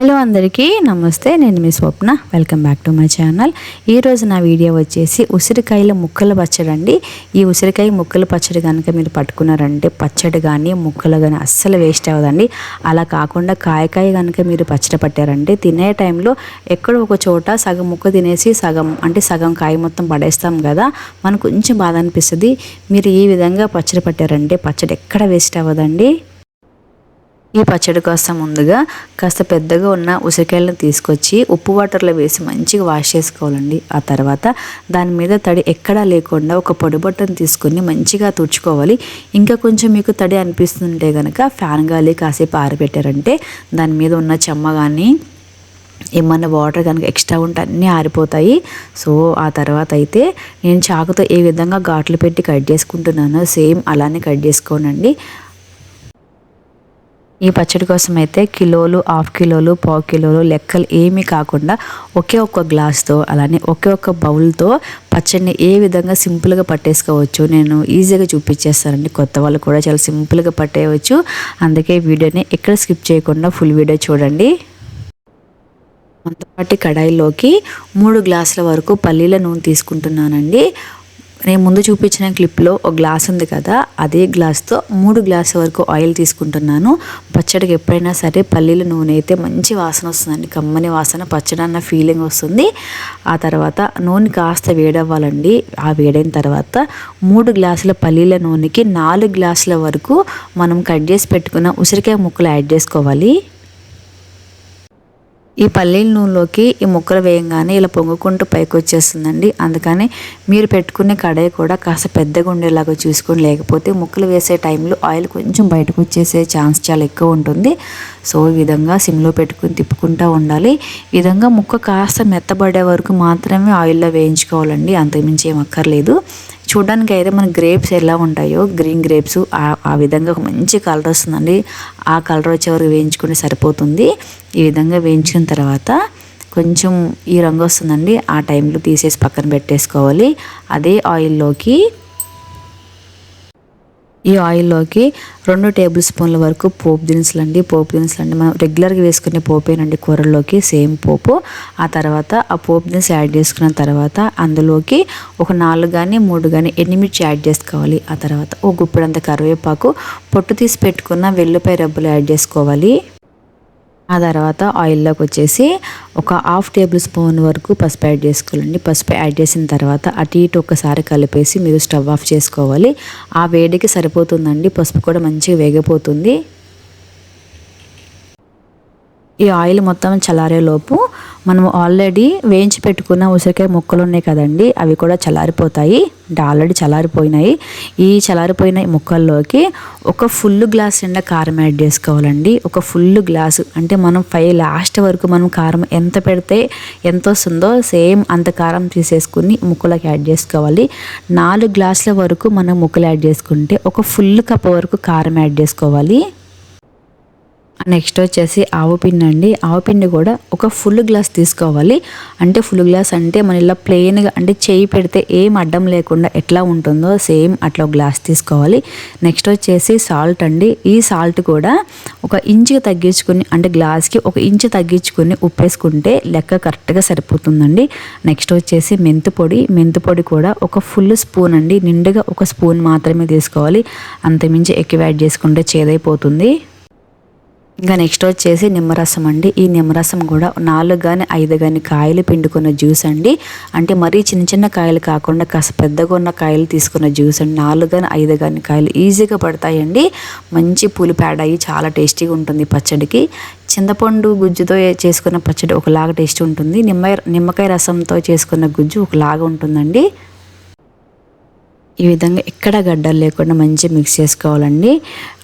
Hello అందరికీ నమస్తే నేను మీ Swapna. Welcome back to my channel ఈరోజు నా వీడియో వచ్చేసి ఉసిరికాయల ముక్కల పచ్చడి అండి. ఈ ఉసిరికాయ ముక్కల పచ్చడి కనుక మీరు పట్టుకున్నారంటే పచ్చడి కానీ ముక్కలు కానీ అస్సలు వేస్ట్ అవ్వదండి. అలా కాకుండా కాయకాయ కనుక మీరు పచ్చడి పట్టారంటే తినే టైంలో ఎక్కడో ఒక చోట సగం ముక్క తినేసి సగం అంటే సగం కాయ మొత్తం పడేస్తాం కదా మనకు కొంచెం బాధ అనిపిస్తుంది. మీరు ఈ విధంగా పచ్చడి పట్టారంటే పచ్చడి ఎక్కడ వేస్ట్ అవ్వదండి? ఈ పచ్చడి కోసం ముందుగా కాస్త పెద్దగా ఉన్న ఉసిరికాయలను తీసుకొచ్చి ఉప్పు వాటర్లో వేసి మంచిగా వాష్ చేసుకోవాలండి. ఆ తర్వాత దాని మీద తడి ఎక్కడా లేకుండా ఒక పొడి బట్టను తీసుకొని మంచిగా తుడుచుకోవాలి. ఇంకా కొంచెం మీకు తడి అనిపిస్తుంటే కనుక ఫ్యాన్ గాలి కాసేపు ఆరిపెట్టారంటే దాని మీద ఉన్న చెమ్మ కానీ ఏమన్నా వాటర్ కనుక ఎక్స్ట్రా ఉంటే అన్నీ ఆరిపోతాయి. సో ఆ తర్వాత అయితే నేను చాకుతో ఏ విధంగా ఘాట్లు పెట్టి కట్ చేసుకుంటున్నానో సేమ్ అలానే కట్ చేసుకోనండి. ఈ పచ్చడి కోసం అయితే కిలోలు హాఫ్ కిలోలు పావు కిలోలు లెక్కలు ఏమీ కాకుండా ఒకే ఒక్క గ్లాస్తో అలానే ఒకే ఒక్క బౌల్తో పచ్చడిని ఏ విధంగా సింపుల్గా పట్టేసుకోవచ్చు నేను ఈజీగా చూపించేస్తానండి. కొత్త వాళ్ళు కూడా చాలా సింపుల్గా పట్టేయవచ్చు. అందుకే వీడియోని ఎక్కడ స్కిప్ చేయకుండా ఫుల్ వీడియో చూడండి. మంతపాటి కడాయిలోకి మూడు గ్లాసుల వరకు పల్లీల నూనె తీసుకుంటున్నానండి. నేను ముందు చూపించిన క్లిప్లో ఒక గ్లాస్ ఉంది కదా అదే గ్లాస్తో మూడు గ్లాసుల వరకు ఆయిల్ తీసుకుంటున్నాను. పచ్చడికి ఎప్పుడైనా సరే పల్లీల నూనె అయితే మంచి వాసన వస్తుందండి. కమ్మని వాసన పచ్చడి అన్న ఫీలింగ్ వస్తుంది. ఆ తర్వాత నూనె కాస్త వేడవ్వాలండి. ఆ వేడైన తర్వాత మూడు గ్లాసుల పల్లీల నూనెకి నాలుగు గ్లాసుల వరకు మనం కట్ చేసి పెట్టుకున్న ఉసిరికాయ ముక్కలు యాడ్ చేసుకోవాలి. ఈ పల్లీల నూనెలోకి ఈ ముక్కలు వేయంగానే ఇలా పొంగుకుంటూ పైకి వచ్చేస్తుందండి. అందుకని మీరు పెట్టుకునే కడాయి కూడా కాస్త పెద్దగా ఉండేలాగా చూసుకొని లేకపోతే ముక్కలు వేసే టైంలో ఆయిల్ కొంచెం బయటకు వచ్చేసే ఛాన్స్ చాలా ఎక్కువ ఉంటుంది. సో ఈ విధంగా సిమ్లో పెట్టుకుని తిప్పుకుంటూ ఉండాలి. ఈ విధంగా ముక్క కాస్త మెత్తబడే వరకు మాత్రమే ఆయిల్లో వేయించుకోవాలండి. అంతకుమించి ఏం అక్కర్లేదు. చూడడానికి అయితే మన గ్రేప్స్ ఎలా ఉంటాయో గ్రీన్ గ్రేప్స్ ఆ విధంగా ఒక మంచి కలర్ వస్తుందండి. ఆ కలర్ వచ్చే వరకు వేయించుకుంటే సరిపోతుంది. ఈ విధంగా వేయించుకున్న తర్వాత కొంచెం ఈ రంగు వస్తుందండి. ఆ టైంలో తీసేసి పక్కన పెట్టేసుకోవాలి. అదే ఆయిల్లోకి ఈ ఆయిల్లోకి రెండు టేబుల్ స్పూన్ల వరకు పోపు దినుసులు అండి పోపు దినుసులు అండి మనం రెగ్యులర్గా వేసుకునే పోపేనండి కూరల్లోకి సేమ్ పోపు. ఆ తర్వాత ఆ పోపు దినుసు యాడ్ చేసుకున్న తర్వాత అందులోకి ఒక నాలుగు కానీ మూడు కానీ ఎనిమిర్చి యాడ్ చేసుకోవాలి. ఆ తర్వాత ఒక గుప్పిడంత కరివేపాకు పొట్టు తీసి పెట్టుకున్న వెల్లుపై రబ్బులు యాడ్ చేసుకోవాలి. ఆ తర్వాత ఆయిల్లోకి వచ్చేసి ఒక హాఫ్ టేబుల్ స్పూన్ వరకు పసుపు యాడ్ చేసుకోవాలండి. పసుపు యాడ్ చేసిన తర్వాత అటు ఇటు ఒకసారి కలిపేసి మీరు స్టవ్ ఆఫ్ చేసుకోవాలి. ఆ వేడికి సరిపోతుందండి. పసుపు కూడా మంచిగా వేగిపోతుంది. ఈ ఆయిల్ మొత్తం చల్లారేలోపు మనం ఆల్రెడీ వేయించి పెట్టుకున్న ఉసిరికాయ ముక్కలు ఉన్నాయి కదండి అవి కూడా చల్లారిపోతాయి. అంటే ఆల్రెడీ చల్లారిపోయినాయి. ఈ చల్లారిపోయిన ముక్కల్లోకి ఒక ఫుల్ గ్లాస్ నిండా కారం యాడ్ చేసుకోవాలండి. ఒక ఫుల్ గ్లాసు అంటే మనం ఫైవ్ లాస్ట్ వరకు మనం కారం ఎంత పెడితే ఎంత వస్తుందో సేమ్ అంత కారం తీసేసుకుని ముక్కలకి యాడ్ చేసుకోవాలి. నాలుగు గ్లాసుల వరకు మనం ముక్కలు యాడ్ చేసుకుంటే ఒక ఫుల్ కప్ వరకు కారం యాడ్ చేసుకోవాలి. నెక్స్ట్ వచ్చేసి ఆవు పిండి అండి. ఆవు పిండి కూడా ఒక ఫుల్ గ్లాస్ తీసుకోవాలి. అంటే ఫుల్ గ్లాస్ అంటే మన ఇలా ప్లెయిన్గా అంటే చేయి పెడితే ఏం అడ్డం లేకుండా ఎట్లా ఉంటుందో సేమ్ అట్లా గ్లాస్ తీసుకోవాలి. నెక్స్ట్ వచ్చేసి సాల్ట్ అండి. ఈ సాల్ట్ కూడా ఒక ఇంచు తగ్గించుకుని అంటే గ్లాస్కి ఒక ఇంచు తగ్గించుకుని ఉప్పేసుకుంటే లెక్క కరెక్ట్గా సరిపోతుందండి. నెక్స్ట్ వచ్చేసి మెంతు పొడి. మెంతు పొడి కూడా ఒక ఫుల్ స్పూన్ అండి. నిండుగా ఒక స్పూన్ మాత్రమే తీసుకోవాలి. అంతమించి ఎక్కువ యాడ్ చేసుకుంటే చేదైపోతుంది. ఇంకా నెక్స్ట్ వచ్చేసి నిమ్మరసం అండి. ఈ నిమ్మరసం కూడా నాలుగు కానీ ఐదు కానీ కాయలు పిండుకున్న జ్యూస్ అండి. అంటే మరీ చిన్న చిన్న కాయలు కాకుండా కాస్త పెద్దగా ఉన్న కాయలు తీసుకున్న జ్యూస్ అండి. నాలుగు కానీ ఐదు కానీ కాయలు ఈజీగా పడతాయండి. మంచి పూలు యాడ్ అయ్యి చాలా టేస్టీగా ఉంటుంది పచ్చడికి. చింతపండు గుజ్జుతో చేసుకున్న పచ్చడి ఒకలాగా టేస్ట్ ఉంటుంది. నిమ్మ నిమ్మకాయ రసంతో చేసుకున్న గుజ్జు ఒకలాగా ఉంటుందండి. ఈ విధంగా ఎక్కడ గడ్డలు లేకుండా మంచిగా మిక్స్ చేసుకోవాలండి.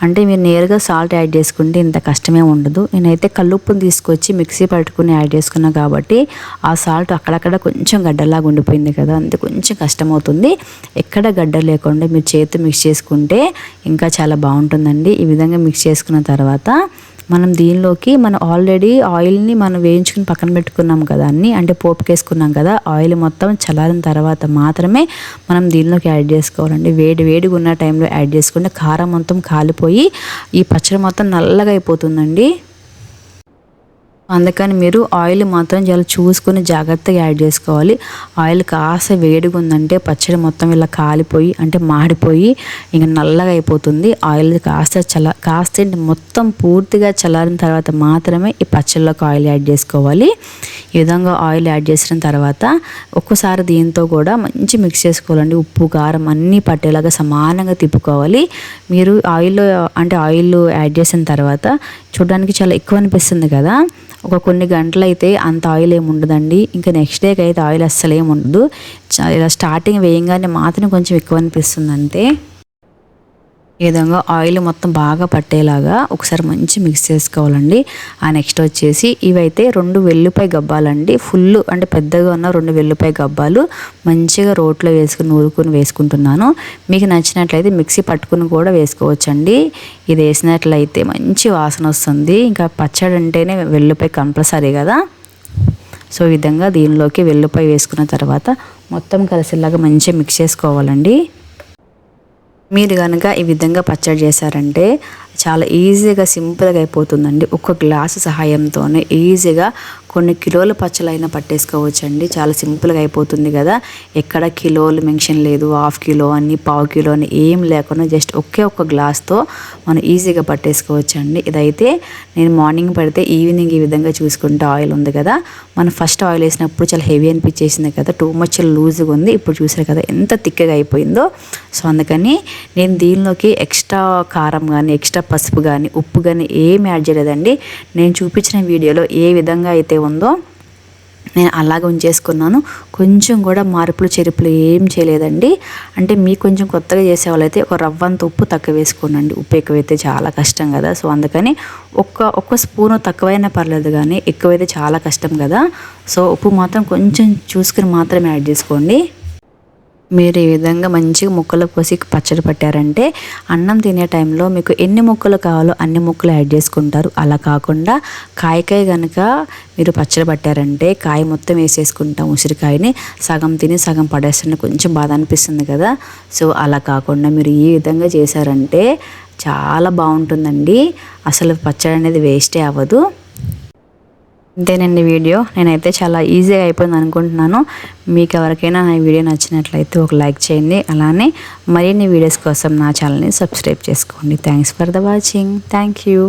అంటే మీరు నేరుగా సాల్ట్ యాడ్ చేసుకుంటే ఇంత కష్టమే ఉండదు. నేనైతే కల్లుప్పును తీసుకొచ్చి మిక్సీ పట్టుకుని యాడ్ చేసుకున్నా కాబట్టి ఆ సాల్ట్ అక్కడక్కడ కొంచెం గడ్డలాగా ఉండిపోయింది కదా అంతే కొంచెం కష్టమవుతుంది. ఎక్కడ గడ్డ లేకుండా మీరు చేతి మిక్స్ చేసుకుంటే ఇంకా చాలా బాగుంటుందండి. ఈ విధంగా మిక్స్ చేసుకున్న తర్వాత మనం దీనిలోకి మనం ఆల్రెడీ ఆయిల్ని మనం వేయించుకుని పక్కన పెట్టుకున్నాం కదా అన్ని అంటే పోపుకేసుకున్నాం కదా ఆయిల్ మొత్తం చల్లారిన తర్వాత మాత్రమే మనం దీనిలోకి యాడ్ చేసుకోవాలండి. వేడి వేడిగా ఉన్న టైంలో యాడ్ చేసుకుంటే కారం మొత్తం కాలిపోయి ఈ పచ్చడి మొత్తం నల్లగా అయిపోతుందండి. అందుకని మీరు ఆయిల్ మాత్రం చాలా చూసుకుని జాగ్రత్తగా యాడ్ చేసుకోవాలి. ఆయిల్ కాస్త వేడిగా ఉందంటే పచ్చడి మొత్తం ఇలా కాలిపోయి అంటే మాడిపోయి ఇంకా నల్లగా అయిపోతుంది. ఆయిల్ కాస్త చల్ల కాస్త మొత్తం పూర్తిగా చల్లారిన తర్వాత మాత్రమే ఈ పచ్చళ్ళకు ఆయిల్ యాడ్ చేసుకోవాలి. ఈ విధంగా ఆయిల్ యాడ్ చేసిన తర్వాత ఒక్కసారి దీంతో కూడా మంచి మిక్స్ చేసుకోవాలండి. ఉప్పు కారం అన్నీ పట్టేలాగా సమానంగా తిప్పుకోవాలి. మీరు ఆయిల్ అంటే ఆయిల్ యాడ్ చేసిన తర్వాత చూడడానికి చాలా ఎక్కువ అనిపిస్తుంది కదా. ఒక కొన్ని గంటలు అయితే అంత ఆయిల్ ఏమి ఉండదండి. ఇంకా నెక్స్ట్ డేకి అయితే ఆయిల్ అస్సలు ఏమి ఉండదు ఇలా స్టార్టింగ్ వేయంగానే మాత్రం కొంచెం ఎక్కువ అనిపిస్తుంది అంతే ఈ విధంగా ఆయిల్ మొత్తం బాగా పట్టేలాగా ఒకసారి మంచి మిక్స్ చేసుకోవాలండి. ఆ నెక్స్ట్ వచ్చేసి ఇవైతే రెండు వెల్లుపాయ గబ్బాలండి. ఫుల్ అంటే పెద్దగా ఉన్న రెండు వెల్లుపాయ గబ్బాలు మంచిగా రోట్లో వేసుకుని నూరుకుని వేసుకుంటున్నాను. మీకు నచ్చినట్లయితే మిక్సీ పట్టుకుని కూడా వేసుకోవచ్చండి. ఇది వేసినట్లయితే మంచి వాసన వస్తుంది. ఇంకా పచ్చడి అంటేనే వెల్లుపాయ కంపల్సరీ కదా. సో ఈ విధంగా దీనిలోకి వెల్లుపాయ వేసుకున్న తర్వాత మొత్తం కలిసేలాగా మంచిగా మిక్స్ చేసుకోవాలండి. మీరు కనుక ఈ విధంగా పచ్చడి చేశారంటే చాలా ఈజీగా సింపుల్గా అయిపోతుందండి. ఒక గ్లాసు సహాయంతోనే ఈజీగా కొన్ని కిలోల పచ్చలైనా పట్టేసుకోవచ్చండి. చాలా సింపుల్గా అయిపోతుంది కదా. ఎక్కడ కిలోలు మెన్షన్ లేదు. హాఫ్ కిలో అని పావు కిలో అని ఏం లేకుండా జస్ట్ ఒకే ఒక్క గ్లాస్తో మనం ఈజీగా పట్టేసుకోవచ్చండి. ఇదైతే నేను మార్నింగ్ పడితే ఈవినింగ్ ఈ విధంగా చూసుకుంటే ఆయిల్ ఉంది కదా. మనం ఫస్ట్ ఆయిల్ వేసినప్పుడు చాలా హెవీ అనిపించేసింది కదా. టూ మచ్ లూజ్గా ఉంది. ఇప్పుడు చూసారు కదా ఎంత తిక్కగా అయిపోయిందో. సో అందుకని నేను దీనిలోకి ఎక్స్ట్రా కారం కానీ ఎక్స్ట్రా పసుపు కానీ ఉప్పు కానీ ఏమి యాడ్ చేయలేదండి. నేను చూపించిన వీడియోలో ఏ విధంగా అయితే ఉందో నేను అలాగ ఉంచేసుకున్నాను. కొంచెం కూడా మార్పులు చెరుపులు ఏం చేయలేదండి. అంటే మీకు కొంచెం కొత్తగా చేసేవాళ్ళైతే ఒక రవ్వంత ఉప్పు తక్కువ వేసుకోనండి. ఉప్పు ఎక్కువైతే చాలా కష్టం కదా. సో అందుకని ఒక్క ఒక్క స్పూను తక్కువైనా పర్లేదు కానీ ఎక్కువైతే చాలా కష్టం కదా. సో ఉప్పు మాత్రం కొంచెం చూసుకుని మాత్రమే యాడ్ చేసుకోండి. మీరు ఈ విధంగా మంచిగా ముక్కలు పోసి పచ్చడి పట్టారంటే అన్నం తినే టైంలో మీకు ఎన్ని ముక్కలు కావాలో అన్ని ముక్కలు యాడ్ చేసుకుంటారు. అలా కాకుండా కాయకాయ కనుక మీరు పచ్చడి పట్టారంటే కాయ మొత్తం వేసేసుకుంటాం ఉసిరికాయని. సగం తిని సగం పడేస్తుంటే కొంచెం బాధ అనిపిస్తుంది కదా. సో అలా కాకుండా మీరు ఈ విధంగా చేశారంటే చాలా బాగుంటుందండి. అసలు పచ్చడి అనేది వేస్టే అవ్వదు. ఇంతేనండి వీడియో. నేనైతే చాలా ఈజీగా అయిపోయింది అనుకుంటున్నాను. మీకు ఎవరికైనా నా వీడియో నచ్చినట్లయితే ఒక లైక్ చేయండి. అలానే మరిన్ని వీడియోస్ కోసం నా ఛానల్ని సబ్స్క్రైబ్ చేసుకోండి. Thanks for the watching thank you